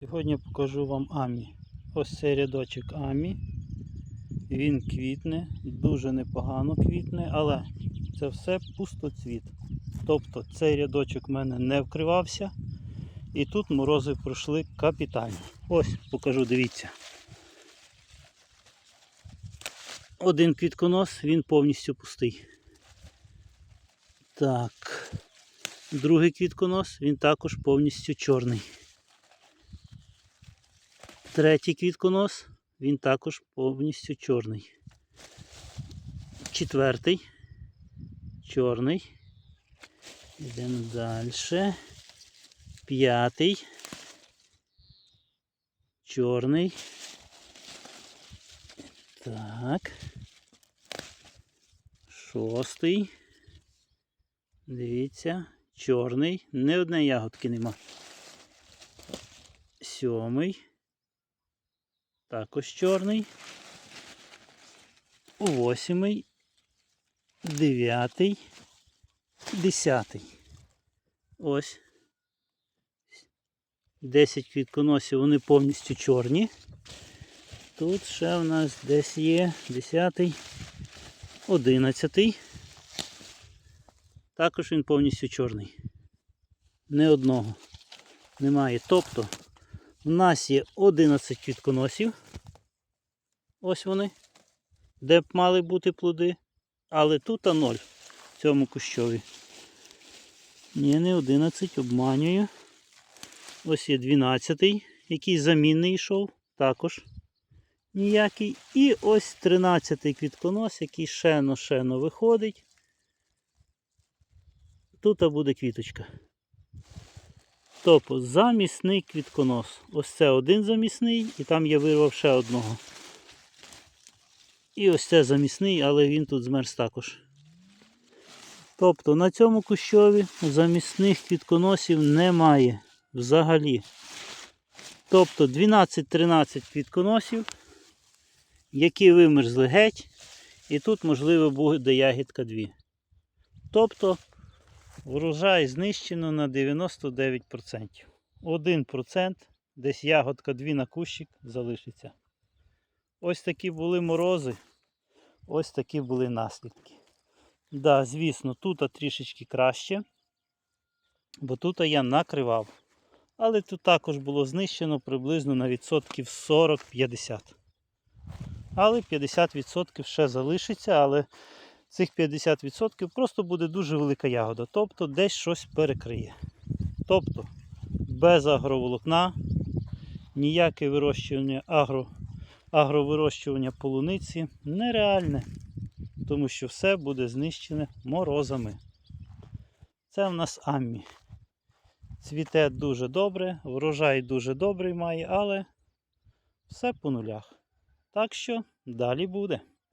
Сьогодні покажу вам Амі. Ось цей рядочок Амі. Він квітне, дуже непогано квітне, але це все пустоцвіт. Тобто цей рядочок в мене не вкривався. І тут морози пройшли капітально. Ось покажу, дивіться. Один квітконос, він повністю пустий. Так. Другий квітконос, він також повністю чорний. Третій квітконос, він також повністю чорний. Четвертий. Чорний. Йдемо далі. П'ятий. Чорний. Так. Шостий. Дивіться, чорний. Не одне ягодки нема. Сьомий. Також чорний. Восьмий. Дев'ятий. Десятий. Ось. 10 квітконосів, вони повністю чорні. Тут ще в нас десь є 10, 11. Також він повністю чорний. Не одного немає. Тобто у нас є 11 квітконосів. Ось вони. Де б мали бути плоди. Але тут а 0 в цьому кущові. Ні, не 11, обманюю. Ось є 12, який замінний йшов, також ніякий. І ось 13 квітконос, який шено-шено виходить. Тут буде квіточка. Тобто замісний квітконос. Ось це один замісний, і там я вирвав ще одного. І ось це замісний, але він тут змерз також. Тобто на цьому кущові замісних квітконосів немає взагалі. Тобто 12-13 квітконосів, які вимерзли геть, і тут, можливо, буде ягідка 2. Тобто врожай знищено на 99%. 1% десь ягодка 2 на кущик залишиться. Ось такі були морози, ось такі були наслідки. Да, звісно, тут трішечки краще, бо тут я накривав. Але тут також було знищено приблизно на відсотків 40-50. Але 50% ще залишиться, але цих 50% просто буде дуже велика ягода. Тобто десь щось перекриє. Тобто без агроволокна ніяке вирощування агро, агровирощування полуниці нереальне, тому що все буде знищене морозами. Це в нас аммі. Цвіте дуже добре, врожай дуже добрий має, але все по нулях. Так що далі буде.